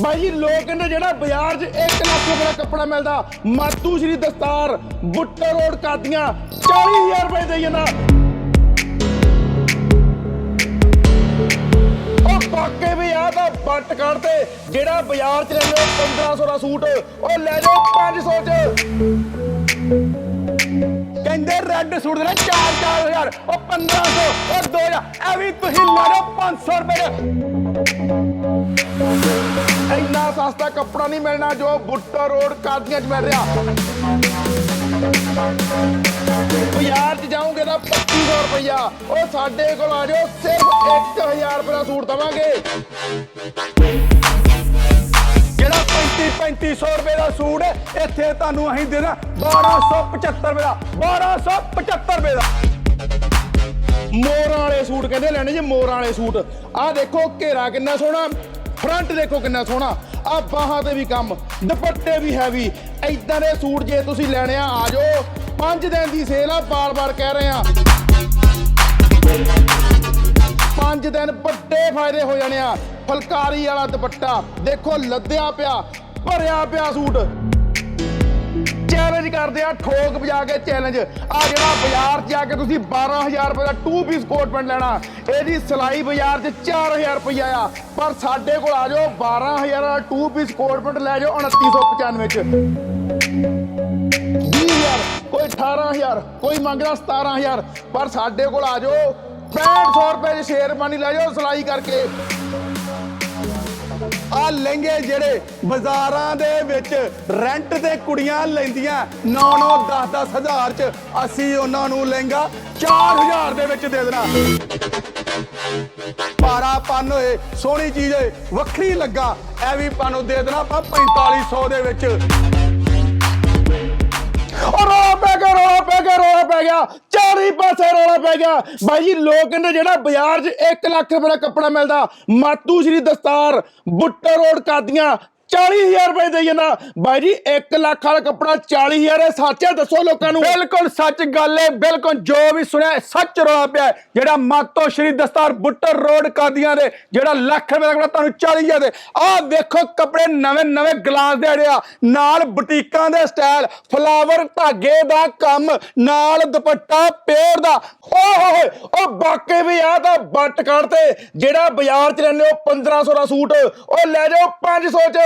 ਬਾਈ ਜੀ, ਲੋਕ ਕਹਿੰਦੇ ਜਿਹੜਾ ਬਾਜ਼ਾਰ 'ਚ 1 ਲੱਖ ਰੁਪਏ ਦਾ ਕੱਪੜਾ ਮਿਲਦਾ, ਮਾਤੂ ਸ਼੍ਰੀ ਦਸਤਾਰ ਬੁੱਟਰ ਰੋਡ ਕਾਦੀਆਂ 40000 ਰੁਪਏ ਦੇ ਜਾਂਦਾ। ਉਹ ਬਾਕੇ ਵੀ ਆ ਤਾਂ ਬੱਟ ਕੱਢਦੇ ਜਿਹੜਾ ਬਾਜ਼ਾਰ 'ਚ ਲੈਂਦੇ ਹੋ 1500 ਦਾ ਸੂਟ, ਉਹ ਲੈ ਜਾਓ 500 'ਚ। ਕਹਿੰਦੇ ਰੈੱਡ ਸੂਟ ਦੇ 4-4000 ਉਹ 1500 ਉਹ 2000 ਐ ਵੀ ਤੁਸੀਂ ਲੈ ਲਓ 500 ਰੁਪਏ ਦੇ। ਇੰਨਾ ਸਸਤਾ ਕੱਪੜਾ ਨਹੀਂ ਮਿਲਣਾ ਜੋ ਬੁੱਟਾ ਰੋਡ ਕਾਦੀਆਂ 'ਚ ਮਿਲ ਰਿਹਾ। ਬਾਜ਼ਾਰ 'ਚ ਜਾਓਗੇ ਤਾਂ 2500 ਰੁਪਇਆ ਉਹ ਸਾਡੇ ਕੋਲ ਆ ਜਾਓ ਸਿਰਫ 1000 ਰੁਪਏ ਦਾ ਸੂਟ ਦਵਾਂਗੇ। ਜਿਹੜਾ 35 3500 ਰੁਪਏ ਦਾ ਸੂਟ ਹੈ, ਇੱਥੇ ਤੁਹਾਨੂੰ ਅਸੀਂ ਦੇਣਾ 1275 ਰੁਪਏ ਦਾ 1275 ਰੁਪਏ ਦਾ। ਮੋਰਾਂ ਵਾਲੇ ਸੂਟ ਕਹਿੰਦੇ ਲੈਣੇ ਜੀ ਮੋਰਾਂ ਵਾਲੇ ਸੂਟ। ਆਹ ਦੇਖੋ ਘੇਰਾ ਕਿੰਨਾ ਸੋਹਣਾ। ਫਰੰਟ ਦੇਖੋ ਕਿੰਨਾ ਸੋਹਣਾ। ਆ ਬਾਹਾਂ ਤੇ ਵੀ ਕੰਮ, ਦੁਪੱਟੇ ਵੀ ਹੈਵੀ ਐਦਾਂ ਦੇ ਸੂਟ ਜੇ ਤੁਸੀਂ ਲੈਣੇ ਆ ਆ ਜਾਓ। 5 ਦਿਨ ਦੀ ਸੇਲ ਆ ਬਾਰ-ਬਾਰ ਕਹਿ ਰਹੇ ਆ। ਪੰਜ ਦਿਨ ਵੱਡੇ ਫਾਇਦੇ ਹੋ ਜਾਣੇ ਆ। ਫਲਕਾਰੀ ਵਾਲਾ ਦੁਪੱਟਾ, ਦੇਖੋ ਲੱਦਿਆ ਪਿਆ, ਭਰਿਆ ਪਿਆ ਸੂਟ। ਚੈਲੰਜ ਕਰਦੇ ਆ, ਠੋਕ ਵਜਾ ਕੇ ਚੈਲੰਜ ਆ ਜਿਹੜਾ ਬਾਜ਼ਾਰ 'ਚ ਜਾ ਕੇ ਤੁਸੀਂ 12000 ਰੁਪਏ ਦਾ 2 ਪੀਸ ਕੋਟ ਪੈਂਟ ਲੈਣਾ, ਇਹਦੀ ਸਿਲਾਈ ਬਾਜ਼ਾਰ 'ਚ 4000 ਰੁਪਇਆ ਆ। ਪਰ ਸਾਡੇ ਕੋਲ ਆ ਜਾਓ 12000 ਦਾ 2 ਪੀਸ ਕੋਟ ਪੈਂਟ ਲੈ ਜਾਓ 2995 ਚ। 20000 ਕੋਈ 18000 ਕੋਈ ਮੰਗਦਾ 17000 ਪਰ ਸਾਡੇ ਕੋਲ ਆ ਜਾਓ 6500 ਰੁਪਏ ਦੀ ਸ਼ੇਰਵਾਨੀ ਲੈ ਜਾਓ, ਸਿਲਾਈ ਕਰਕੇ। ਆ ਲਹਿੰਗੇ ਜਿਹੜੇ ਬਾਜ਼ਾਰਾਂ ਦੇ ਵਿੱਚ ਰੈਂਟ ਤੇ ਕੁੜੀਆਂ ਲੈਂਦੀਆਂ 9-9 10-10 ਹਜ਼ਾਰ ਚ ਅਸੀਂ ਉਹਨਾਂ ਨੂੰ ਲਹਿੰਗਾ 4000 ਦੇ ਵਿੱਚ ਦੇ ਦੇਣਾ। ਪਾਰਾ ਪੰਨ ਹੋਏ, ਸੋਹਣੀ ਚੀਜ਼ ਹੋਏ, ਵੱਖਰੀ ਲੱਗਾ ਐ ਵੀ ਪਾਨੂੰ ਦੇ ਦੇਣਾ ਆਪਾਂ 4500 ਦੇ ਵਿੱਚ। ਉਹ ਰੌਲਾ ਪੈ ਗਿਆ, ਰੌਲਾ ਪੈ ਗਿਆ, ਰੌਲਾ ਪੈ ਗਿਆ। ਚਾਰੇ ਪਾਸੇ ਰੌਲਾ ਪੈ ਗਿਆ। ਬਾਈ ਜੀ, ਲੋਕ ਕਹਿੰਦੇ ਜਿਹੜਾ ਬਾਜ਼ਾਰ 'ਚ 1 ਲੱਖ ਰੁਪਏ ਦਾ ਕੱਪੜਾ ਮਿਲਦਾ, ਮਾਤੂ ਸ਼੍ਰੀ ਦਸਤਾਰ, ਬੁੱਟਾ ਰੋਡ ਕਾਦੀਆਂ 40000 ਰੁਪਏ ਦੇ ਜਾਂਦਾ ਬਾਈ ਜੀ 1 ਲੱਖ ਵਾਲਾ ਕੱਪੜਾ 40000 ਹੈ। ਸੱਚ ਹੈ ਦੱਸੋ ਲੋਕਾਂ ਨੂੰ। ਬਿਲਕੁਲ ਸੱਚ ਗੱਲ ਹੈ ਬਿਲਕੁਲ ਜੋ ਵੀ ਸੁਣਿਆ ਸੱਚ ਰੋਲਾ ਪਿਆ ਹੈ। ਜਿਹੜਾ ਮਾਤੋ ਸ਼੍ਰੀ ਦਸਤਾਰ ਬੁੱਟਰ ਰੋਡ ਕਾਦੀਆਂ ਦੇ ਜਿਹੜਾ ਲੱਖ ਰੁਪਏ ਦਾ ਕੱਪੜਾ ਤੁਹਾਨੂੰ 40000 ਦੇ। ਆਹ ਵੇਖੋ ਕੱਪੜੇ ਨਵੇਂ ਨਵੇਂ ਗਲਾਸ ਦੇ ਅੜਿਆ ਨਾਲ ਬੁਟੀਕਾਂ ਦੇ ਸਟਾਈਲ ਫਲਾਵਰ ਧਾਗੇ ਦਾ ਕੰਮ ਨਾਲ ਦੁਪੱਟਾ ਪਿਓਰ ਦਾ। ਓਏ ਹੋਏ ਹੋਏ, ਉਹ ਬਾਕੇ ਵੀ ਆ ਤਾਂ ਬੱਟ ਕੱਢਦੇ ਜਿਹੜਾ ਬਾਜ਼ਾਰ ਚ ਲੈਂਦੇ ਹੋ 1500 ਦਾ ਸੂਟ ਉਹ ਲੈ ਜਾਓ 500 ਚ।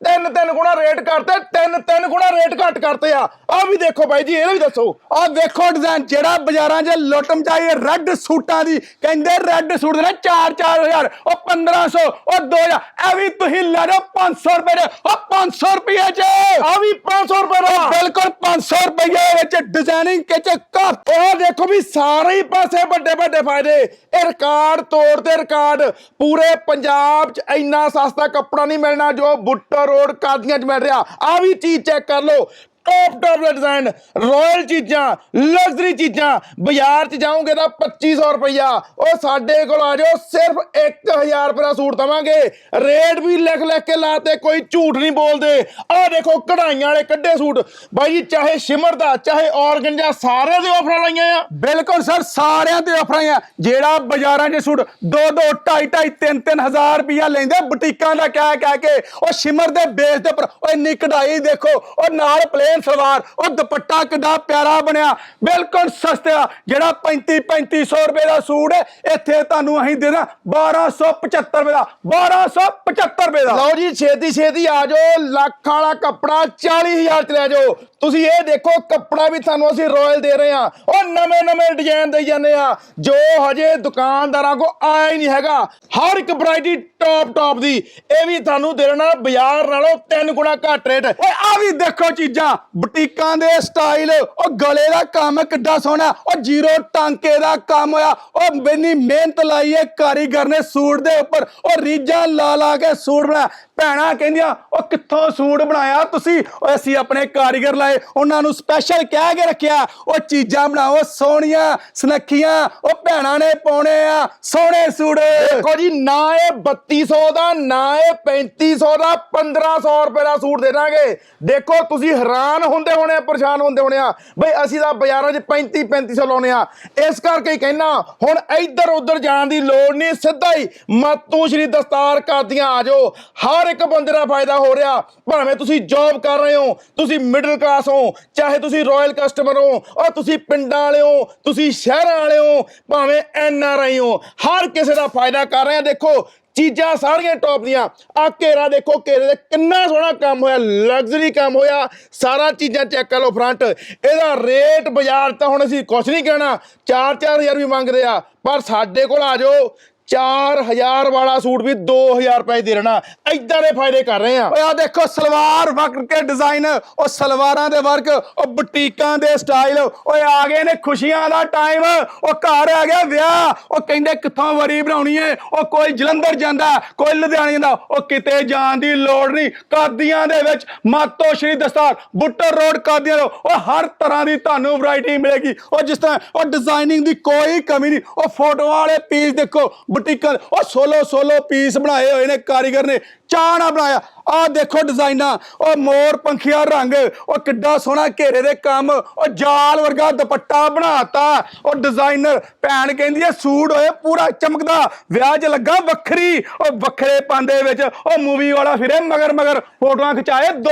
ਤਿੰਨ ਤਿੰਨ ਗੁਣਾ ਰੇਟ ਕਰਤੇ ਤਿੰਨ ਤਿੰਨ ਗੁਣਾ ਰੇਟ ਘੱਟ ਕਰਤੇ ਆ। ਆ ਵੀ ਦੇਖੋ ਬਾਈ ਜੀ ਇਹ ਵੀ ਦੱਸੋ। ਆਹ ਵੇਖੋ ਡਿਜ਼ਾਈਨ ਜਿਹੜਾ ਬਾਜ਼ਾਰਾਂ 'ਚ ਲੁੱਟ ਮਚਾਈ ਹੈ ਰੈੱਡ ਸੂਟਾਂ ਦੀ ਕਹਿੰਦੇ ਰੈੱਡ ਸੂਟ ਦੇ 4-4000 ਉਹ 1500 ਉਹ 2000 ਐ ਵੀ ਤੁਸੀਂ ਲੈ ਜਾਓ 500 ਰੁਪਏ ਦੇ ਉਹ 500 ਰੁਪਏ 'ਚ। ਆ ਵੀ 500 ਰੁਪਏ ਦਾ। ਬਿਲਕੁਲ 500 ਰੁਪਏ ਵਿੱਚ ਡਿਜ਼ਾਈਨਿੰਗ ਕਿਚ ਕੱਪ ਉਹ ਦੇਖੋ ਵੀ ਸਾਰੇ ਹੀ ਪਾਸੇ ਵੱਡੇ ਵੱਡੇ ਫਾਇਦੇ। ਇਹ ਰਿਕਾਰਡ ਤੋੜ ਤੇ ਰਿਕਾਰਡ ਪੂਰੇ ਪੰਜਾਬ 'ਚ ਇੰਨਾ ਸਸਤਾ ਕੱਪੜਾ ਨਹੀਂ ਮਿਲਣਾ ਜੋ ਬੁੱਟਰ ਰੋਡ ਕਾਦੀਆਂ 'ਚ ਮਿਲ ਰਿਹਾ। ਆ ਵੀ ਚੀਜ਼ ਚੈੱਕ ਕਰ ਲਓ। ਟੌਪ ਟੌਪ ਦਾ ਡਿਜ਼ਾਈਨ ਰਾਇਲ ਚੀਜ਼ਾਂ ਲਗਜ਼ਰੀ ਚੀਜ਼ਾਂ। ਬਾਜ਼ਾਰ 'ਚ ਜਾਓਗੇ ਤਾਂ 2500 ਰੁਪਈਆ। ਉਹ ਸਾਡੇ ਕੋਲ ਆ ਜਾਓ, ਸਿਰਫ 1000 ਰੁਪਏ ਦਾ ਸੂਟ ਦਵਾਂਗੇ। ਰੇਟ ਵੀ ਲਿਖ ਲਿਖ ਕੇ ਲਾਤੇ ਕੋਈ ਝੂਠ ਨਹੀਂ ਬੋਲਦੇ। ਆਹ ਦੇਖੋ, ਕਢਾਈਆਂ ਵਾਲੇ ਕੱਢੇ ਸੂਟ। ਬਾਈ ਜੀ, ਚਾਹੇ ਸ਼ਿਮਰ ਦਾ, ਚਾਹੇ ਔਰਗੰਜਾ ਸਾਰੇ ਦੇ ਆਫਰਾਂ ਲਾਈਆਂ ਆ। ਬਿਲਕੁਲ ਸਰ, ਸਾਰਿਆਂ ਦੇ ਆਫਰਾਂ ਆ ਜਿਹੜਾ ਬਾਜ਼ਾਰਾਂ 'ਚ ਸੂਟ 2 2 2.5 2.5 3 3 ਹਜ਼ਾਰ ਰੁਪਇਆ ਲੈਂਦੇ, ਬੁਟੀਕਾਂ ਦਾ ਕਹਿ ਕਹਿ ਕੇ, ਉਹ ਸ਼ਿਮਰ ਦੇ ਬੇਸ ਦੇ ਉੱਪਰ, ਉਹ ਇੰਨੀ ਕਢਾਈ ਦੇਖੋ, ਉਹ ਨਾਲ ਪਲੇਨ ਸਲਵਾਰ, ਉਹ ਦੁਪੱਟਾ ਕਿੱਡਾ ਪਿਆਰਾ ਬਣਿਆ, ਬਿਲਕੁਲ ਸਸਤਾ ਜਿਹੜਾ 35 3500 ਰੁਪਏ ਦਾ ਸੂਟ ਹੈ, ਇੱਥੇ ਤੁਹਾਨੂੰ ਅਸੀਂ ਦੇਣਾ 1275 ਰੁਪਏ ਦਾ 1275 ਰੁਪਏ ਦਾ। ਲਓ ਜੀ ਛੇਤੀ ਛੇਤੀ ਆ ਜਾਓ, ਲੱਖ ਵਾਲਾ ਕੱਪੜਾ 40000 ਚ ਲੈ ਜਾਓ। ਤੁਸੀਂ ਇਹ ਦੇਖੋ, ਕੱਪੜਾ ਵੀ ਤੁਹਾਨੂੰ ਅਸੀਂ ਰਾਇਲ ਦੇ ਰਹੇ ਆ ਉਹ ਨਵੇਂ ਨਵੇਂ ਡਿਜ਼ਾਈਨ ਦੇਈ ਜਾਂਦੇ ਆ। ਜੋ ਹਜੇ ਦੁਕਾਨਦਾਰਾਂ ਕੋ ਆਇਆ ਹੀ ਨਹੀਂ ਹੈਗਾ। ਹਰ ਇੱਕ ਵੈਰਾਈਟੀ ਟੌਪ ਟੌਪ ਦੀ। ਇਹ ਵੀ ਤੁਹਾਨੂੰ ਦੇ ਦੇਣਾ ਬਾਜ਼ਾਰ ਨਾਲੋਂ ਤਿੰਨ ਗੁਣਾ ਘੱਟ ਰੇਟ ਓਏ ਆ ਵੀ ਦੇਖੋ ਚੀਜ਼ਾਂ। ਬੁਟੀਕਾਂ ਦੇ ਸਟਾਈਲ ਉਹ ਗਲੇ ਦਾ ਕੰਮ ਕਿੱਡਾ ਸੋਹਣਾ। ਉਹ ਜ਼ੀਰੋ ਟਾਂਕੇ ਦਾ ਕੰਮ ਹੋਇਆ ਉਹ ਬੈਨੀ ਮਿਹਨਤ ਲਾਈ ਹੈ ਕਾਰੀਗਰ ਨੇ ਸੂਟ ਦੇ ਉੱਪਰ। ਉਹ ਰੀਜਾਂ ਲਾ ਲਾ ਕੇ ਸੂਟ ਬਣਾਇਆ ਭੈਣਾ ਕਹਿੰਦੀਆਂ ਉਹ ਕਿੱਥੋਂ ਸੂਟ ਬਣਾਇਆ ਤੁਸੀਂ? ਉਹ ਅਸੀਂ ਆਪਣੇ ਕਾਰੀਗਰ ਲਾਏ ਉਹਨਾਂ ਨੂੰ ਸਪੈਸ਼ਲ ਕਹਿ ਕੇ ਰੱਖਿਆ। ਉਹ ਚੀਜ਼ਾਂ ਬਣਾਓ ਸੋਹਣੀਆਂ ਸੁਨੱਖੀਆਂ ਉਹ ਭੈਣਾਂ ਨੇ ਪਾਉਣੇ ਆ ਸੋਹਣੇ ਸੂਟ। ਦੇਖੋ ਜੀ ਨਾ ਇਹ 3200 ਦਾ ਨਾ ਇਹ 3500 ਦਾ 1500 ਰੁਪਏ ਦਾ ਸੂਟ ਦੇ ਦਾਂਗੇ। ਦੇਖੋ ਤੁਸੀਂ ਹੈਰਾਨ ਹੁੰਦੇ ਹੋਣੇ ਆ, ਪਰੇਸ਼ਾਨ ਹੁੰਦੇ ਹੋਣੇ ਆ। ਬਈ ਅਸੀਂ ਤਾਂ ਬਾਜ਼ਾਰਾਂ 'ਚ 35 3500 ਲਾਉਣੇ ਆ। ਇਸ ਕਰਕੇ ਹੀ ਕਹਿਣਾ ਹੁਣ ਇੱਧਰ ਉੱਧਰ ਜਾਣ ਦੀ ਲੋੜ ਨਹੀਂ ਸਿੱਧਾ ਹੀ ਮਾਤੂ ਸ਼੍ਰੀ ਦਸਤਾਰ ਕਾਦੀਆਂ ਆ ਜਾਓ। ਹਰ ਇੱਕ ਬੰਦੇ ਦਾ ਫਾਇਦਾ ਹੋ ਰਿਹਾ। ਭਾਵੇਂ ਤੁਸੀਂ ਜੌਬ ਕਰ ਰਹੇ ਹੋ, ਤੁਸੀਂ ਮਿਡਲ ਕਲਾਸ ਹੋ, ਚਾਹੇ ਤੁਸੀਂ ਰਾਇਲ ਕਸਟਮਰ ਹੋ, ਔਰ ਤੁਸੀਂ ਪਿੰਡਾਂ ਵਾਲੇ ਹੋ, ਤੁਸੀਂ ਸ਼ਹਿਰਾਂ ਵਾਲੇ ਹੋ, ਭਾਵੇਂ ਐਨ ਆਰ ਆਈ ਹੋ, ਹਰ ਕਿਸੇ ਦਾ ਫਾਇਦਾ ਕਰ ਰਹੇ ਆ। ਦੇਖੋ, ਚੀਜ਼ਾਂ ਸਾਰੀਆਂ ਟੌਪ ਦੀਆਂ। ਆ ਘੇਰਾ ਦੇਖੋ, ਘੇਰੇ ਦੇ ਕਿੰਨਾ ਸੋਹਣਾ ਕੰਮ ਹੋਇਆ ਲਗਜ਼ਰੀ ਕੰਮ ਹੋਇਆ। ਸਾਰਾ ਚੀਜ਼ਾਂ ਚੈੱਕ ਕਰ ਲਓ ਫਰੰਟ ਇਹਦਾ ਰੇਟ ਬਾਜ਼ਾਰ ਤਾਂ ਹੁਣ ਅਸੀਂ ਕੁਝ ਨਹੀਂ ਕਹਿਣਾ 4-4000 ਵੀ ਮੰਗਦੇ ਆ, ਪਰ ਸਾਡੇ ਕੋਲ ਆ ਜਾਓ। 4000 ਵਾਲਾ ਸੂਟ ਵੀ 2000 ਰੁਪਏ ਦੇ ਰਹਿਣਾ। ਐਦਾਂ ਦੇ ਫਾਇਦੇ ਕਰ ਰਹੇ ਆ। ਓਏ ਆ ਦੇਖੋ, ਸਲਵਾਰ ਵਰਕ ਕੇ ਡਿਜ਼ਾਈਨ ਉਹ ਸਲਵਾਰਾਂ ਦੇ ਵਰਕ, ਉਹ ਬੁਟੀਕਾਂ ਦੇ ਸਟਾਈਲ ਓਏ ਆ ਗਏ ਨੇ ਖੁਸ਼ੀਆਂ ਦਾ ਟਾਈਮ ਉਹ ਘਰ ਆ ਗਿਆ ਵਿਆਹ, ਉਹ ਕਹਿੰਦੇ ਕਿੱਥੋਂ ਵਰੀ ਬਣਾਉਣੀ ਏ? ਉਹ ਕੋਈ ਜਲੰਧਰ ਜਾਂਦਾ, ਕੋਈ ਲੁਧਿਆਣੇ ਜਾਂਦਾ, ਉਹ ਕਿਤੇ ਜਾਣ ਦੀ ਲੋੜ ਨਹੀਂ। ਕਾਦੀਆਂ ਦੇ ਵਿੱਚ ਮਾਤੋ ਸ਼੍ਰੀ ਦਸਤਾਰ, ਬੁੱਟਰ ਰੋਡ ਕਾਦੀਆਂ ਤੋਂ, ਉਹ ਹਰ ਤਰ੍ਹਾਂ ਦੀ ਤੁਹਾਨੂੰ ਵੈਰਾਈਟੀ ਮਿਲੇਗੀ। ਉਹ ਜਿਸ ਤਰ੍ਹਾਂ, ਉਹ ਡਿਜ਼ਾਈਨਿੰਗ ਦੀ ਕੋਈ ਕਮੀ ਨਹੀਂ। ਉਹ ਫੋਟੋਆਂ ਵਾਲੇ ਪੀਸ ਦੇਖੋ ਬੁਟੀਕਾਂ ਉਹ ਸੋਲੋ ਸੋਲੋ ਪੀਸ ਬਣਾਏ ਹੋਏ ਨੇ, ਕਾਰੀਗਰ ਨੇ। ਚਾਹ ਨਾਲ ਬਣਾਇਆ। ਆਹ ਦੇਖੋ ਡਿਜ਼ਾਈਨਾਂ। ਉਹ ਮੋਰ ਪੰਖੀਆ ਰੰਗ। ਉਹ ਕਿੱਡਾ ਸੋਹਣਾ ਘੇਰੇ ਦੇ ਕੰਮ। ਉਹ ਜਾਲ ਵਰਗਾ ਦੁਪੱਟਾ ਬਣਾਤਾ। ਉਹ ਡਿਜ਼ਾਈਨਰ ਭੈਣ ਕਹਿੰਦੀ ਐ ਸੂਟ ਹੋਏ, ਪੂਰਾ ਚਮਕਦਾ। ਵਿਆਹ 'ਚ ਲੱਗਾ ਵੱਖਰੀ। ਉਹ ਵੱਖਰੇ ਪਾਂਦੇ ਵਿੱਚ। ਉਹ ਮੂਵੀ ਵਾਲਾ ਫਿਰੇ ਮਗਰ ਮਗਰ। ਫੋਟੋਆਂ ਖਿਚਾਏ ਦੋ।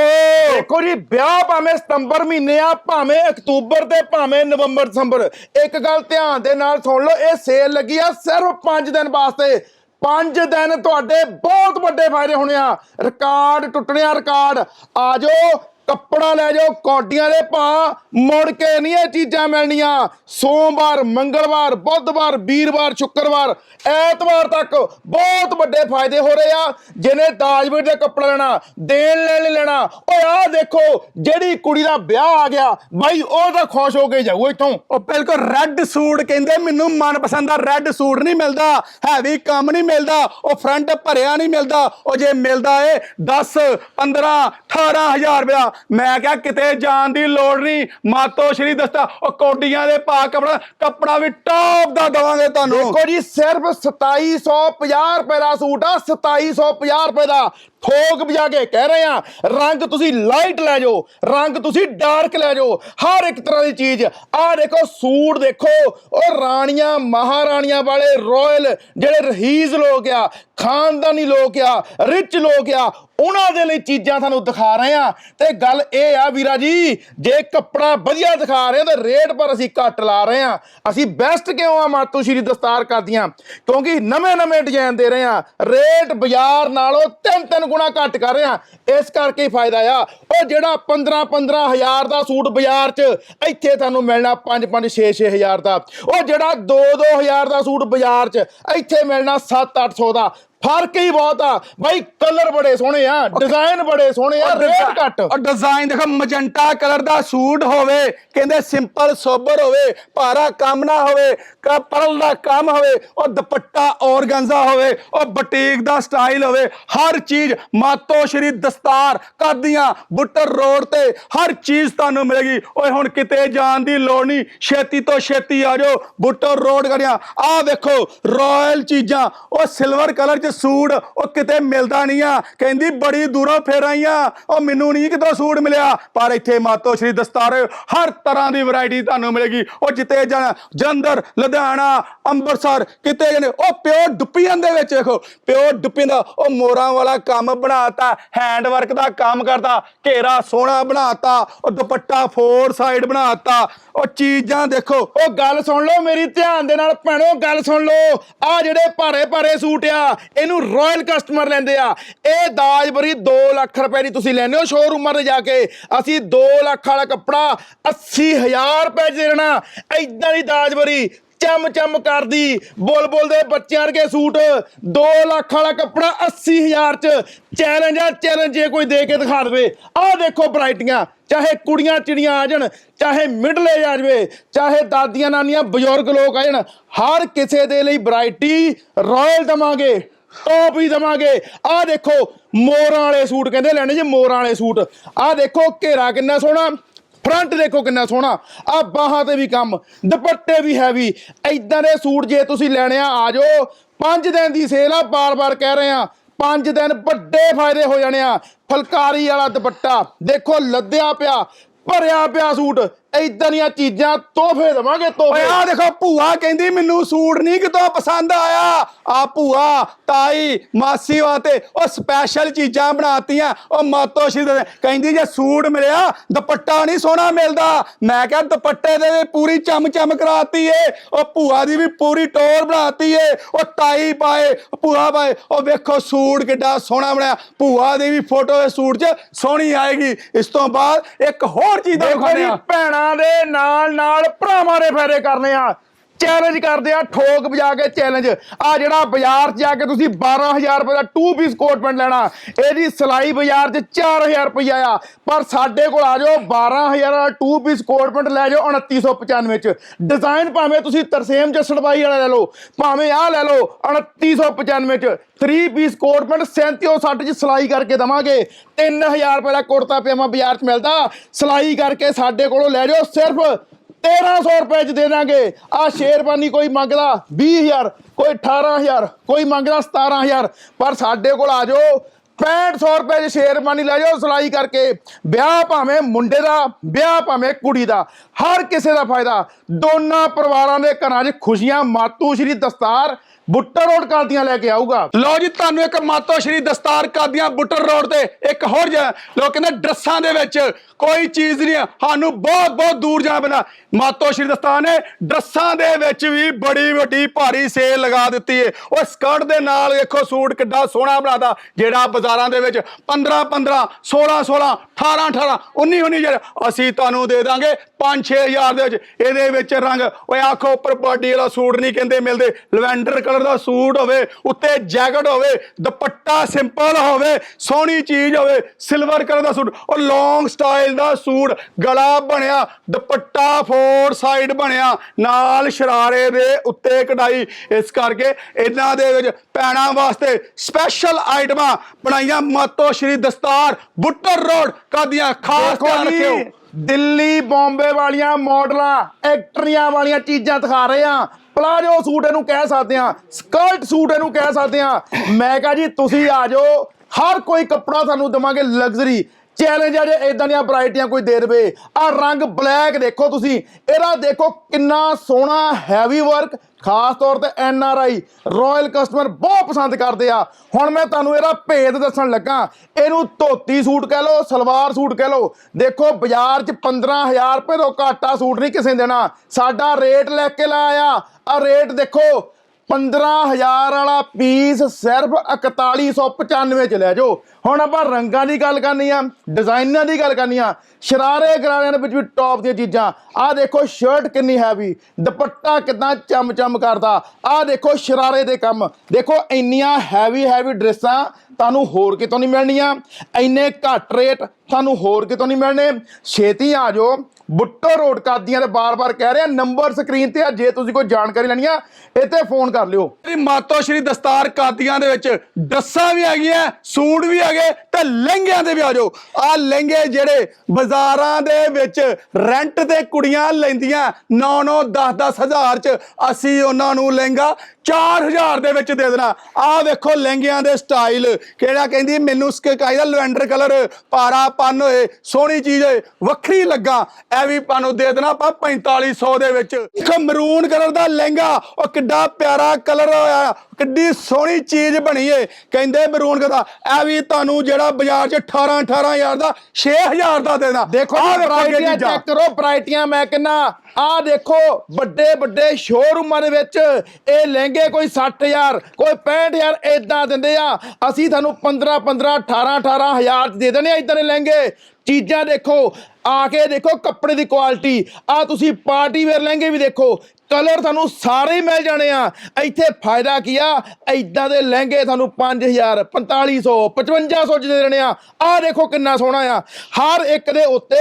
ਦੇਖੋ ਜੀ, ਵਿਆਹ ਭਾਵੇਂ ਸਤੰਬਰ ਮਹੀਨੇ ਆ, ਭਾਵੇਂ ਅਕਤੂਬਰ ਤੇ ਭਾਵੇਂ ਨਵੰਬਰ, ਦਸੰਬਰ। ਇੱਕ ਗੱਲ ਧਿਆਨ ਦੇ ਨਾਲ ਸੁਣ ਲਓ, ਇਹ ਸੇਲ ਲੱਗੀ ਆ ਸਿਰਫ 5 ਦਿਨ ਵਾਸਤੇ 5 ਦਿਨ ਤੁਹਾਡੇ ਬਹੁਤ ਵੱਡੇ ਫਾਇਦੇ ਹੋਣੇ ਆ। ਰਿਕਾਰਡ ਟੁੱਟਣੇ ਆ ਰਿਕਾਰਡ। ਆ ਜਾਓ ਕੱਪੜਾ ਲੈ ਜਾਓ, ਕੌਡੀਆਂ ਦੇ ਭਾ ਮੁੜ ਕੇ ਨਹੀਂ ਇਹ ਚੀਜ਼ਾਂ ਮਿਲਣੀਆਂ। ਸੋਮਵਾਰ, ਮੰਗਲਵਾਰ, ਬੁੱਧਵਾਰ, ਵੀਰਵਾਰ, ਸ਼ੁੱਕਰਵਾਰ, ਐਤਵਾਰ ਤੱਕ ਬਹੁਤ ਵੱਡੇ ਫਾਇਦੇ ਹੋ ਰਹੇ ਆ। ਜਿਹਨੇ ਦਾਜਵੀਰ ਦੇ ਕੱਪੜਾ ਲੈਣਾ, ਦੇਣ ਲੈਣ ਲੈਣਾ, ਓਏ ਆਹ ਦੇਖੋ, ਜਿਹੜੀ ਕੁੜੀ ਦਾ ਵਿਆਹ ਆ ਗਿਆ, ਬਾਈ ਉਹ ਤਾਂ ਖੁਸ਼ ਹੋ ਕੇ ਜਾਊ ਇੱਥੋਂ। ਉਹ ਬਿਲਕੁਲ ਰੈੱਡ ਸੂਟ ਕਹਿੰਦੇ, ਮੈਨੂੰ ਮਨਪਸੰਦ ਦਾ ਰੈੱਡ ਸੂਟ ਨਹੀਂ ਮਿਲਦਾ ਹੈਵੀ ਕੰਮ ਨਹੀਂ ਮਿਲਦਾ, ਉਹ ਫਰੰਟ ਭਰਿਆ ਨਹੀਂ ਮਿਲਦਾ, ਉਹ ਜੇ ਮਿਲਦਾ ਏ 10 15 18000 ਰੁਪਇਆ। ਮੈਂ ਕਿਹਾ ਕਿਤੇ ਜਾਣ ਦੀ ਲੋੜ ਨਹੀਂ। ਮਾਤੋ ਸ਼੍ਰੀ ਦਸਤਾ ਉਹ ਕੋਡੀਆਂ ਦੇ ਪਾ ਕੱਪੜਾ ਕੱਪੜਾ ਵੀ ਟੌਪ ਦਾ ਦਵਾਂਗੇ ਤੁਹਾਨੂੰ। ਦੇਖੋ ਜੀ, ਸਿਰਫ 2750 ਰੁਪਏ ਦਾ ਸੂਟ ਆ 2750 ਰੁਪਏ ਦਾ। ਠੋਕ ਵਜਾ ਕੇ ਕਹਿ ਰਹੇ ਆ ਰੰਗ ਤੁਸੀਂ ਲਾਈਟ ਲੈ ਜਾਓ, ਰੰਗ ਤੁਸੀਂ ਡਾਰਕ ਲੈ ਜਾਓ, ਹਰ ਇੱਕ ਤਰ੍ਹਾਂ ਦੀ ਚੀਜ਼। ਆਹ ਦੇਖੋ, ਸੂਟ ਦੇਖੋ, ਉਹ ਰਾਣੀਆਂ, ਮਹਾਰਾਣੀਆਂ ਵਾਲੇ ਰਾਇਲ ਜਿਹੜੇ ਰਹੀਜ਼ ਲੋਕ ਆ, ਖਾਨਦਾਨੀ ਲੋਕ ਆ ਰਿਚ ਲੋਕ ਆ, ਉਹਨਾਂ ਦੇ ਲਈ ਚੀਜ਼ਾਂ ਤੁਹਾਨੂੰ ਦਿਖਾ ਰਹੇ ਆ ਤੇ ਗੱਲ ਇਹ ਆ ਵੀਰਾ ਜੀ, ਜੇ ਕੱਪੜਾ ਵਧੀਆ ਦਿਖਾ ਰਹੇ ਆ ਤਾਂ ਰੇਟ ਪਰ ਅਸੀਂ ਘੱਟ ਲਾ ਰਹੇ ਆ ਅਸੀਂ ਬੈਸਟ ਕਿਉਂ ਆ, ਮਾਤੂ ਸ਼੍ਰੀ ਦਸਤਾਰ ਕਰਦੀਆਂ? ਕਿਉਂਕਿ ਨਵੇਂ ਨਵੇਂ ਡਿਜ਼ਾਈਨ ਦੇ ਰਹੇ ਆ ਰੇਟ ਬਾਜ਼ਾਰ ਨਾਲੋਂ ਤਿੰਨ ਤਿੰਨ ਗੁਣਾ ਘੱਟ ਕਰ ਰਹੇ। ਆ ਇਸ ਕਰਕੇ ਹੀ ਫਾਇਦਾ ਆ। ਉਹ ਜਿਹੜਾ 15 15 ਹਜ਼ਾਰ ਦਾ ਸੂਟ ਬਾਜ਼ਾਰ 'ਚ ਇੱਥੇ ਤੁਹਾਨੂੰ ਮਿਲਣਾ 5 5 6 6 ਹਜ਼ਾਰ ਦਾ। ਉਹ ਜਿਹੜਾ 2 2 ਹਜ਼ਾਰ ਦਾ ਸੂਟ ਬਾਜ਼ਾਰ 'ਚ ਇੱਥੇ ਮਿਲਣਾ 7 800 ਦਾ। ਫ਼ਰਕ ਹੀ ਬਹੁਤ ਆ। ਬਾਈ ਕਲਰ ਬੜੇ ਸੋਹਣੇ ਆ ਡਿਜ਼ਾਈਨ ਬੜੇ ਸੋਹਣੇ ਆ ਰੇਟ ਘੱਟ। ਔਰ ਡਿਜ਼ਾਈਨ ਦੇਖੋ ਮਜੰਟਾ ਕਲਰ ਦਾ ਸੂਟ ਹੋਵੇ ਕਹਿੰਦੇ ਸਿੰਪਲ ਸੋਬਰ ਹੋਵੇ ਭਾਰਾ ਕੰਮ ਨਾ ਹੋਵੇ ਕ- ਪਰਲ ਦਾ ਕੰਮ ਹੋਵੇ ਉਹ ਦੁਪੱਟਾ ਔਰਗੰਜ਼ਾ ਹੋਵੇ ਉਹ ਬੁਟੀਕ ਦਾ ਸਟਾਈਲ ਹੋਵੇ ਹਰ ਚੀਜ਼ ਮਾਤੋ ਸ਼੍ਰੀ ਦਸਤਾਰ ਕਾਦੀਆਂ ਬੁੱਟਰ ਰੋਡ ਤੇ ਹਰ ਚੀਜ਼ ਤੁਹਾਨੂੰ ਮਿਲੇਗੀ। ਓਏ ਹੁਣ ਕਿਤੇ ਜਾਣ ਦੀ ਲੋੜ ਨਹੀਂ ਛੇਤੀ ਤੋਂ ਛੇਤੀ ਆ ਜਾਓ ਬੁੱਟਰ ਰੋਡ ਗੜੀਆਂ ਆਹ ਵੇਖੋ ਰਾਇਲ ਚੀਜ਼ਾਂ ਉਹ ਸਿਲਵਰ ਕਲਰ ਚ ਸੂਟ ਉਹ ਕਿਤੇ ਮਿਲਦਾ ਨਹੀਂ ਆ। ਕਹਿੰਦੀ ਬੜੀ ਦੂਰੋਂ ਫੇਰ ਆਈਆਂ ਉਹ ਮੈਨੂੰ ਨਹੀਂ ਕਿਤੋਂ ਸੂਟ ਮਿਲਿਆ। ਪਰ ਇੱਥੇ ਮਾਤੋ ਸ਼੍ਰੀ ਦਸਤਾਰ ਹਰ ਤਰ੍ਹਾਂ ਦੀ ਵੈਰਾਈਟੀ ਤੁਹਾਨੂੰ ਮਿਲੇਗੀ। ਉਹ ਜਿੱਤੇ ਜਾਣਾ ਜਲੰਧਰ, ਲੁਧਿਆਣਾ, ਅੰਮ੍ਰਿਤਸਰ ਕਿਤੇ ਜਾਣੇ ਉਹ ਪਿਓ ਡੁੱਪੀਆਂ ਦੇ ਵਿੱਚ ਵੇਖੋ। ਪਿਓ ਡੁੱਪੀਆਂ ਦਾ ਉਹ ਮੋਰਾਂ ਵਾਲਾ ਕੰਮ ਬਣਾਤਾ ਹੈਂਡ ਵਰਕ ਦਾ ਕੰਮ ਕਰਦਾ, ਘੇਰਾ ਸੋਹਣਾ ਬਣਾਤਾ, ਉਹ ਦੁਪੱਟਾ ਫੋਰ ਸਾਈਡ ਬਣਾਤਾ। ਉਹ ਚੀਜ਼ਾਂ ਦੇਖੋ। ਉਹ ਗੱਲ ਸੁਣ ਲਓ ਮੇਰੀ, ਧਿਆਨ ਦੇ ਨਾਲ ਭੈਣੋ, ਗੱਲ ਸੁਣ ਲਓ। ਆ ਜਿਹੜੇ ਭਾਰੇ ਭਾਰੇ ਸੂਟ ਆ ਇਹਨੂੰ ਰਾਇਲ ਕਸਟਮਰ ਲੈਂਦੇ ਆ। ਇਹ ਦਾਜ ਬਰੀ 2 ਲੱਖ ਰੁਪਏ ਦੀ ਤੁਸੀਂ ਲੈਣੇ ਹੋ ਸ਼ੋਰੂਮਾਂ ਤੇ ਜਾ ਕੇ। ਅਸੀਂ 2 ਲੱਖ ਵਾਲਾ ਕੱਪੜਾ 80000 ਰੁਪਏ 'ਚ ਦੇ ਦੇਣਾ। ਐਦਾਂ ਦੀ ਦਾਜ ਬਰੀ ਚਮ ਚਮ ਕਰਦੀ। ਬੋਲ ਦੇ ਬੱਚਿਆਂ ਵਰਗੇ ਸੂਟ 2 ਲੱਖ ਵਾਲਾ ਕੱਪੜਾ 80000 ਚ। ਚੈਲੰਜ ਆ ਚੈਲੰਜ ਜੇ ਕੋਈ ਦੇ ਕੇ ਦਿਖਾ ਦੇਵੇ। ਆਹ ਦੇਖੋ ਵੈਰਾਈਟੀਆਂ, ਚਾਹੇ ਕੁੜੀਆਂ ਚਿੜੀਆਂ ਆ ਜਾਣ, ਚਾਹੇ ਮਿਡਲ ਏਜ ਆ ਜਾਵੇ, ਚਾਹੇ ਦਾਦੀਆਂ ਨਾਨੀਆਂ ਬਜ਼ੁਰਗ ਲੋਕ ਆ ਜਾਣ, ਹਰ ਕਿਸੇ ਦੇ ਲਈ ਵੈਰਾਈਟੀ ਰਾਇਲ ਦਵਾਂਗੇ। ਟੌਪ ਹੀ ਦਵਾਂਗੇ। ਆਹ ਦੇਖੋ, ਮੋਰਾਂ ਵਾਲੇ ਸੂਟ ਕਹਿੰਦੇ ਲੈਣੇ ਜੇ ਮੋਰਾਂ ਵਾਲੇ ਸੂਟ। ਆਹ ਦੇਖੋ, ਘੇਰਾ ਕਿੰਨਾ ਸੋਹਣਾ। ਫਰੰਟ ਦੇਖੋ ਕਿੰਨਾ ਸੋਹਣਾ। ਆ ਬਾਹਾਂ ਤੇ ਵੀ ਕੰਮ, ਦੁਪੱਟੇ ਵੀ ਹੈਵੀ ਐਦਾਂ ਦੇ ਸੂਟ ਜੇ ਤੁਸੀਂ ਲੈਣੇ ਆ ਆ ਜਾਓ। 5 ਦਿਨ ਦੀ ਸੇਲ ਆ, ਬਾਰ-ਬਾਰ ਕਹਿ ਰਹੇ ਆ। 5 ਦਿਨ ਵੱਡੇ ਫਾਇਦੇ ਹੋ ਜਾਣੇ ਆ। ਫਲਕਾਰੀ ਵਾਲਾ ਦੁਪੱਟਾ। ਦੇਖੋ, ਲੱਦਿਆ ਪਿਆ, ਭਰਿਆ ਪਿਆ ਸੂਟ। ਇਦਾਂ ਦੀਆਂ ਚੀਜ਼ਾਂ ਤੋਹਫੇ ਦੇਵਾਂਗੇ ਓਏ ਤੋਹਫੇ ਆ ਦੇਖੋ ਭੂਆ ਕਹਿੰਦੀ ਮੈਨੂੰ ਸੂਟ ਨਹੀਂ ਕਿਤੋਂ ਪਸੰਦ ਆਇਆ। ਆ ਭੂਆ ਤਾਈ ਮਾਸੀ ਵਾਸਤੇ ਉਹ ਸਪੈਸ਼ਲ ਚੀਜ਼ਾਂ ਬਣਾਤੀਆਂ। ਉਹ ਮਾਤੋ ਸ਼੍ਰੀ ਦੇ ਕਹਿੰਦੀ ਜੇ ਸੂਟ ਮਿਲਿਆ ਦੁਪੱਟਾ ਨਹੀਂ ਸੋਹਣਾ ਮਿਲਦਾ। ਮੈਂ ਕਿਹਾ ਦੁਪੱਟੇ ਦੇ ਵੀ ਪੂਰੀ ਚਮ ਚਮ ਕਰਾਤੀ ਏ ਉਹ ਭੂਆ ਦੀ ਵੀ ਪੂਰੀ ਟੋਰ ਬਣਾਤੀ ਏ ਉਹ ਤਾਈ ਪਾਏ ਭੂਆ ਪਾਏ। ਉਹ ਵੇਖੋ ਸੂਟ ਕਿੱਡਾ ਸੋਹਣਾ ਬਣਿਆ। ਭੂਆ ਦੀ ਵੀ ਫੋਟੋ ਇਸ ਸੂਟ 'ਚ ਸੋਹਣੀ ਆਏਗੀ। ਇਸ ਤੋਂ ਬਾਅਦ ਇੱਕ ਹੋਰ ਚੀਜ਼ ਦਾ ਆ ਭੈਣਾਂ ਦੇ ਨਾਲ ਨਾਲ ਭਰਾਵਾਂ ਦੇ ਫਾਇਦੇ ਕਰਨੇ ਆ। ਚੈਲੰਜ ਕਰਦੇ ਆ, ਠੋਕ ਵਜਾ ਕੇ ਚੈਲੰਜ ਆ ਜਿਹੜਾ ਬਾਜ਼ਾਰ 'ਚ ਜਾ ਕੇ ਤੁਸੀਂ 12000 ਰੁਪਏ ਦਾ 2 ਪੀਸ ਕੋਟ ਪੈਂਟ ਲੈਣਾ, ਇਹਦੀ ਸਿਲਾਈ ਬਾਜ਼ਾਰ 'ਚ 4000 ਰੁਪਇਆ ਆ। ਪਰ ਸਾਡੇ ਕੋਲ ਆ ਜਾਓ 12000 ਦਾ 2 ਪੀਸ ਕੋਟ ਪੈਂਟ ਲੈ ਜਾਓ 2995 ਚ। ਡਿਜ਼ਾਈਨ ਭਾਵੇਂ ਤੁਸੀਂ ਤਰਸੇਮ ਚ ਸੜਵਾਈ ਵਾਲਾ ਲੈ ਲਓ, ਭਾਵੇਂ ਆਹ ਲੈ ਲਓ 2995 ਚ। 3 ਪੀਸ ਕੋਟ ਪੈਂਟ 3760 ਚ ਸਿਲਾਈ ਕਰਕੇ ਦਵਾਂਗੇ। 3000 ਰੁਪਏ ਦਾ ਕੁੜਤਾ ਪਜਾਮਾ ਬਾਜ਼ਾਰ 'ਚ ਮਿਲਦਾ। ਸਿਲਾਈ ਕਰਕੇ ਸਾਡੇ ਕੋਲੋਂ ਲੈ ਜਾਓ ਸਿਰਫ 1300 ਰੁਪਏ ਚ ਦੇ ਦਾਂਗੇ। ਆ ਸ਼ੇਰਵਾਨੀ ਕੋਈ ਮੰਗਦਾ 20000 ਕੋਈ 18000 ਕੋਈ ਮੰਗਦਾ 17000 ਪਰ ਸਾਡੇ ਕੋਲ ਆ ਜਾਓ 6500 ਰੁਪਏ ਚ ਸ਼ੇਰਵਾਨੀ ਲੈ ਜਾਓ ਸਿਲਾਈ ਕਰਕੇ। ਵਿਆਹ ਭਾਵੇਂ ਮੁੰਡੇ ਦਾ, ਵਿਆਹ ਭਾਵੇਂ ਕੁੜੀ ਦਾ, ਹਰ ਕਿਸੇ ਦਾ ਫਾਇਦਾ। ਦੋਨਾਂ ਪਰਿਵਾਰਾਂ ਦੇ ਘਰਾਂ 'ਚ ਖੁਸ਼ੀਆਂ। ਮਾਤੂ ਸ਼੍ਰੀ ਦਸਤਾਰ ਬੁੱਟਰ ਰੋਡ ਕਰਦੀਆਂ ਲੈ ਕੇ ਆਊਗਾ। ਲਓ ਜੀ, ਤੁਹਾਨੂੰ ਇੱਕ ਮਾਤੋ ਸ਼੍ਰੀ ਦਸਤਾਰ ਕਾਦੀਆਂ ਬੁੱਟਰ ਰੋਡ ਤੇ ਇੱਕ ਹੋਰ ਜਗ੍ਹਾ ਲੋਕ ਕਹਿੰਦੇ ਡਰੱਸਾਂ ਦੇ ਵਿੱਚ ਕੋਈ ਚੀਜ਼ ਨਹੀਂ ਸਾਨੂੰ ਬਹੁਤ ਬਹੁਤ ਦੂਰ ਜਾਣਾ ਪੈਂਦਾ। ਮਾਤੋ ਸ਼੍ਰੀ ਦਸਤਾਰ ਨੇ ਡਰੱਸਾਂ ਦੇ ਵਿੱਚ ਵੀ ਬੜੀ ਵੱਡੀ ਭਾਰੀ ਸੇਲ ਲਗਾ ਦਿੱਤੀ ਏ। ਉਹ ਸਕਰਟ ਦੇ ਨਾਲ ਦੇਖੋ ਸੂਟ ਕਿੱਡਾ ਸੋਹਣਾ ਬਣਾਦਾ ਜਿਹੜਾ ਬਾਜ਼ਾਰਾਂ ਦੇ ਵਿੱਚ 15 15 16 16 18 18 19 19 ਜਿਹੜਾ ਅਸੀਂ ਤੁਹਾਨੂੰ ਦੇ ਦਾਂਗੇ 5 6000 ਦੇ ਵਿੱਚ। ਇਹਦੇ ਵਿੱਚ ਰੰਗ, ਓਏ ਆਖੋ, ਉੱਪਰ ਬਾਡੀ ਵਾਲਾ ਸੂਟ ਨਹੀਂ ਕਹਿੰਦੇ ਮਿਲਦੇ। ਲਵੈਂਡਰ ਕਲਰ ਦਾ ਸੂਟ ਹੋਵੇ ਉੱਤੇ ਜੈਕਟ ਹੋਵੇ ਦੁਪੱਟਾ ਸਿੰਪਲ ਹੋਵੇ ਸੋਹਣੀ ਚੀਜ਼ ਹੋਵੇ ਸਿਲਵਰ ਕਲਰ ਦਾ ਸੂਟ ਉਹ ਲੌਂਗ ਸਟਾਈਲ ਦਾ ਸੂਟ ਗਲਾ ਬਣਿਆ ਦੁਪੱਟਾ ਫੋਰ ਸਾਈਡ ਬਣਿਆ ਨਾਲ ਸ਼ਰਾਰੇ ਦੇ ਉੱਤੇ ਕਢਾਈ ਇਸ ਕਰਕੇ ਇਹਨਾਂ ਦੇ ਵਿੱਚ ਪੈਣਾ ਵਾਸਤੇ ਸਪੈਸ਼ਲ ਆਈਟਮਾਂ ਬਣਾਈਆਂ। ਮਾਤੋ ਸ਼੍ਰੀ ਦਸਤਾਰ ਬੁੱਟਰ ਰੋਡ ਕਾਦੀਆਂ ਖਾਸ ਧਿਆਨ ਰੱਖਿਓ। ਦਿੱਲੀ ਬੰਬੇ ਵਾਲੀਆਂ ਮਾਡਲਾਂ ਐਕਟਰੀਆਂ ਵਾਲੀਆਂ ਚੀਜ਼ਾਂ ਦਿਖਾ ਰਹੇ ਆ ਪਲਾਜੋ ਸੂਟ ਇਹਨੂੰ ਕਹਿ ਸਕਦੇ ਆ ਸਕਰਟ ਸੂਟ ਇਹਨੂੰ ਕਹਿ ਸਕਦੇ ਆ ਮੈਂ ਕਹਾਂ ਜੀ, ਤੁਸੀਂ ਆ ਜਾਓ, ਹਰ ਕੋਈ ਕੱਪੜਾ ਤੁਹਾਨੂੰ ਦਵਾਂਗੇ ਲਗਜ਼ਰੀ ਚੈਲੰਜ ਆ ਜੇ ਇਦਾਂ ਦੀਆਂ ਵੈਰਾਈਟੀਆਂ ਕੋਈ ਦੇ ਦੇਵੇ। ਆ ਰੰਗ ਬਲੈਕ ਦੇਖੋ ਤੁਸੀਂ, ਇਹਦਾ ਦੇਖੋ ਕਿੰਨਾ ਸੋਹਣਾ ਹੈਵੀ ਵਰਕ ਖਾਸ ਤੌਰ ਤੇ N R I royal customer ਬਹੁਤ ਪਸੰਦ ਕਰਦੇ ਆ। ਹੁਣ ਮੈਂ ਤੁਹਾਨੂੰ ਇਹਦਾ ਭੇਦ ਦੱਸਣ ਲੱਗਾ। ਇਹਨੂੰ ਧੋਤੀ ਸੂਟ ਕਹਿ ਲਓ, ਸਲਵਾਰ ਸੂਟ ਕਹਿ ਲਓ। ਦੇਖੋ, ਬਾਜ਼ਾਰ 'ਚ 15000 ਰੁਪਏ ਤੋਂ ਘਾਟਾ ਸੂਟ ਨਹੀਂ ਕਿਸੇ ਦੇਣਾ। ਸਾਡਾ ਰੇਟ ਲੈ ਕੇ ਲਾਇਆ। ਆ ਰੇਟ ਦੇਖੋ 15000 ਵਾਲਾ ਪੀਸ ਸਿਰਫ 4195 ਚ ਲੈ ਜਾਓ। ਹੁਣ ਆਪਾਂ ਰੰਗਾਂ ਦੀ ਗੱਲ ਕਰਨੀ ਆ, ਡਿਜ਼ਾਈਨਾਂ ਦੀ ਗੱਲ ਕਰਨੀ ਆ, ਸ਼ਰਾਰੇ ਗਰਾਰਿਆਂ ਦੇ ਵਿੱਚ ਵੀ ਟੌਪ ਦੀਆਂ ਚੀਜ਼ਾਂ। ਆਹ ਦੇਖੋ ਸ਼ਰਟ ਕਿੰਨੀ ਹੈਵੀ ਦੁਪੱਟਾ ਕਿਦਾਂ ਚਮ ਚਮ ਕਰਦਾ। ਆਹ ਦੇਖੋ ਸ਼ਰਾਰੇ ਦੇ ਕੰਮ। ਦੇਖੋ ਇੰਨੀਆਂ ਹੈਵੀ ਹੈਵੀ ਡਰੈਸਾਂ ਤੁਹਾਨੂੰ ਹੋਰ ਕਿਤੋਂ ਨਹੀਂ ਮਿਲਣੀਆਂ। ਇੰਨੇ ਘੱਟ ਰੇਟ ਤੁਹਾਨੂੰ ਹੋਰ ਕਿਤੋਂ ਨਹੀਂ ਮਿਲਣੇ। ਛੇਤੀ ਆ ਜਾਓ। ਬੁੱਟੋ ਰੋਡ ਕਾਦੀਆਂ ਦੇ ਬਾਰ-ਬਾਰ ਕਹਿ ਰਿਹਾ, ਨੰਬਰ ਸਕਰੀਨ ਤੇ ਆ, ਜੇ ਤੁਸੀਂ ਕੋਈ ਜਾਣਕਾਰੀ ਲੈਣੀ ਆ ਇਹ ਤੇ ਫੋਨ ਕਰ ਲਿਓ। ਇਹ ਮਾਤੋ ਸ਼੍ਰੀ ਦਸਤਾਰ ਕਾਦੀਆਂ ਦੇ ਵਿੱਚ ਡੱਸਾਂ ਵੀ ਹੈਗੀਆਂ ਸੂਟ ਵੀ ਹੈਗੇ ਤੇ ਲਹਿੰਗਿਆਂ ਦੇ ਵੀ ਆ ਜਾਓ। ਆ ਲਹਿੰਗੇ ਜਿਹੜੇ ਬਾਜ਼ਾਰਾਂ ਦੇ ਵਿੱਚ ਰੈਂਟ ਤੇ ਕੁੜੀਆਂ ਲੈਂਦੀਆਂ 9-9 10-10 ਹਜ਼ਾਰ ਚ ਅਸੀਂ ਉਹਨਾਂ ਨੂੰ ਲਹਿੰਗਾ 4000 ਦੇ ਵਿੱਚ ਦੇ ਦੇਣਾ। ਆ ਵੇਖੋ ਲਹਿੰਗਿਆਂ ਦੇ ਸਟਾਈਲ ਕਿਹੜਾ ਕਹਿੰਦੀ, ਮੈਨੂੰ ਸਕਾਈ ਦਾ ਲਵੈਂਡਰ ਕਲਰ ਪਾਰਾ ਪੰਨ ਹੋਏ, ਸੋਹਣੀ ਚੀਜ਼ ਹੋਏ, ਵੱਖਰੀ ਲੱਗਾ। ਇਹ ਵੀ ਤੁਹਾਨੂੰ ਦੇ ਦੇਣਾ ਆਪਾਂ 4500 ਦੇ ਵਿੱਚ। ਇੱਕ ਮਰੂਨ ਕਲਰ ਦਾ ਲਹਿੰਗਾ ਉਹ ਕਿੱਡਾ ਪਿਆਰਾ ਕਲਰ ਹੋਇਆ। ਕਿੱਡੀ ਸੋਹਣੀ ਚੀਜ਼ ਬਣੀ ਏ। ਕਹਿੰਦੇ ਮਰੂਨ ਕਲਰ ਦਾ। ਇਹ ਵੀ ਤੁਹਾਨੂੰ ਜਿਹੜਾ ਬਾਜ਼ਾਰ 'ਚ 18 18000 ਦਾ 6000 ਦਾ ਦੇਣਾ। ਦੇਖੋ ਚੀਜ਼ਾਂ। ਚੈੱਕ ਕਰੋ ਵੈਰਾਈਟੀਆਂ ਮੈਂ ਕਹਿੰਨਾ ਆਹ ਦੇਖੋ, ਵੱਡੇ ਵੱਡੇ ਸ਼ੋਰੂਮਾਂ ਦੇ ਵਿੱਚ। ਇਹ ਲਹਿੰਗੇ ਕੋਈ 60000 ਕੋਈ 65000 ਇਦਾਂ ਦਿੰਦੇ ਆ। ਅਸੀਂ ਤੁਹਾਨੂੰ 15 15 18 18000 ਚ ਦੇ ਦੇਣੇ ਆ ਇਦਾਂ ਦੇ ਲਹਿੰਗੇ। ਚੀਜ਼ਾਂ ਦੇਖੋ, ਆ ਕੇ ਦੇਖੋ ਕੱਪੜੇ ਦੀ ਕੁਆਲਿਟੀ ਆ ਤੁਸੀਂ ਪਾਰਟੀ ਵੇਅਰ ਲਹਿੰਗੇ ਵੀ ਦੇਖੋ। ਕਲਰ ਤੁਹਾਨੂੰ ਸਾਰੇ ਮਿਲ ਜਾਣੇ ਆ। ਇੱਥੇ ਫਾਇਦਾ ਕੀ ਆ? ਐਦਾਂ ਦੇ ਲਹਿੰਗੇ ਤੁਹਾਨੂੰ 5000 4500 5500 ਚ ਦੇ ਦੇਣੇ ਆ। ਆ ਦੇਖੋ ਕਿੰਨਾ ਸੋਹਣਾ ਆ। ਹਰ ਇੱਕ ਦੇ ਉੱਤੇ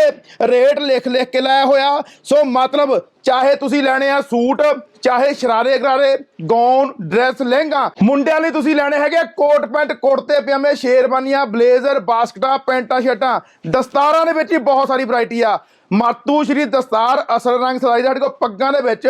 ਰੇਟ ਲਿਖ ਲਿਖ ਕੇ ਲਾਇਆ ਹੋਇਆ। ਸੋ ਮਤਲਬ ਚਾਹੇ ਤੁਸੀਂ ਲੈਣੇ ਆ ਸੂਟ, ਚਾਹੇ ਸ਼ਰਾਰੇ ਗਰਾਰੇ ਗੌਨ ਡਰੈਸ, ਲਹਿੰਗਾ। ਮੁੰਡਿਆਂ ਲਈ ਤੁਸੀਂ ਲੈਣੇ ਹੈਗੇ ਕੋਟ ਪੈਂਟ, ਕੁੜਤੇ, ਪਜਾਮੇ, ਸ਼ੇਰਵਾਨੀਆਂ, ਬਲੇਜ਼ਰ, ਬਾਸਕਟਾਂ, ਪੈਂਟਾਂ, ਸ਼ਰਟਾਂ। ਦਸਤਾਰਾਂ ਦੇ ਵਿੱਚ ਹੀ ਬਹੁਤ ਸਾਰੀ ਵੈਰਾਈਟੀ ਆ। ਮਾਤੂ ਸ਼੍ਰੀ ਦਸਤਾਰ, ਅਸਲ ਰੰਗ ਸਲਾਈ ਸਾਡੇ ਕੋਲ ਪੱਗਾਂ ਦੇ ਵਿੱਚ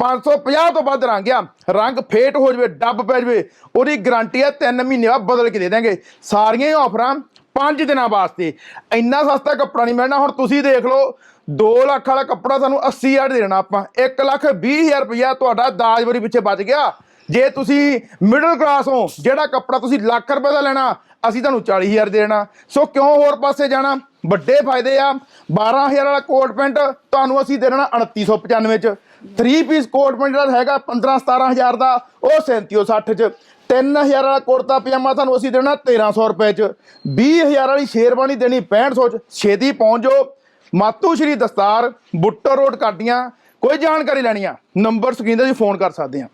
550 ਤੋਂ ਵੱਧ ਰੰਗ ਆ। ਰੰਗ ਫੇਟ ਹੋ ਜਵੇ, ਡੱਬ ਪੈ ਜਵੇ, ਉਹਦੀ ਗਾਰੰਟੀ ਆ 3 ਮਹੀਨੇ ਬਾਅਦ ਬਦਲ ਕੇ ਦੇ ਦਾਂਗੇ ਸਾਰੀਆਂ ਹੀ ਆਫਰਾਂ 5 ਦਿਨਾਂ ਵਾਸਤੇ। ਇੰਨਾ ਸਸਤਾ ਕੱਪੜਾ ਨਹੀਂ ਮਿਲਣਾ, ਹੁਣ ਤੁਸੀਂ ਦੇਖ ਲਓ 2 ਲੱਖ ਵਾਲਾ ਕੱਪੜਾ ਤੁਹਾਨੂੰ 80000 ਦੇ ਦੇਣਾ ਆਪਾਂ। 1 ਲੱਖ 20000 ਰੁਪਇਆ ਤੁਹਾਡਾ ਦਾਜ ਵਰੀ ਪਿੱਛੇ ਬਚ ਗਿਆ। ਜੇ ਤੁਸੀਂ ਮਿਡਲ ਕਲਾਸ ਹੋ, ਜਿਹੜਾ ਕੱਪੜਾ ਤੁਸੀਂ ਲੱਖ ਰੁਪਏ ਦਾ ਲੈਣਾ, ਅਸੀਂ ਤੁਹਾਨੂੰ 40000 ਦੇ ਦੇਣਾ। ਸੋ ਕਿਉਂ ਹੋਰ ਪਾਸੇ ਜਾਣਾ? ਵੱਡੇ ਫਾਇਦੇ ਆ। 12000 ਵਾਲਾ ਕੋਟ ਪੈਂਟ ਤੁਹਾਨੂੰ ਅਸੀਂ ਦੇ ਦੇਣਾ 2995 ਚ। 3 ਪੀਸ ਕੋਟ ਪੈਂਟ ਜਿਹੜਾ ਹੈਗਾ 15 17000 ਦਾ, ਉਹ 3760 ਚ। 3000 ਵਾਲਾ ਕੁੜਤਾ ਪਜਾਮਾ ਤੁਹਾਨੂੰ ਅਸੀਂ ਦੇਣਾ 1300 ਰੁਪਏ ਚ। 20000 ਵਾਲੀ ਸ਼ੇਰਵਾਨੀ ਦੇਣੀ 6500 ਚ। ਛੇਤੀ ਪਹੁੰਚ ਜਾਓ। ਮਾਤੂ ਸ਼੍ਰੀ ਦਸਤਾਰ, ਬੁੱਟਰ ਰੋਡ ਕਾਟੀਆਂ ਕੋਈ ਜਾਣਕਾਰੀ ਲੈਣੀ ਆ, ਨੰਬਰ ਸਕਰੀਨ ਤੇ ਤੁਸੀਂ ਫੋਨ ਕਰ ਸਕਦੇ ਆ।